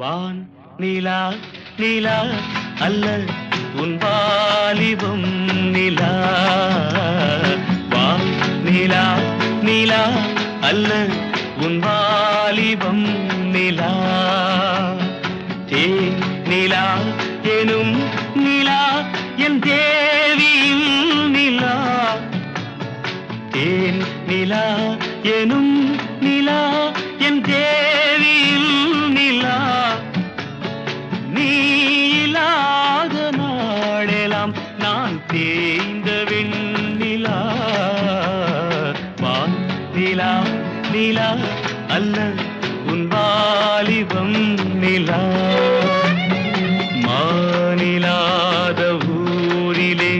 வான் நிலா நிலா அல்ல உன் வாலிபம் நிலா. வான் நிலா நிலா அல்ல உன் வாலிபம் நிலா. தே நிலா எனும் நிலா என் தேவியும் நிலா. தேன் நிலா எனும் நிலா என் தே தேய்ந்த வெண்ணிலா நிலா நிலா அல்ல உன் வாலிபம் நிலா. மாநிலாத ஊரிலே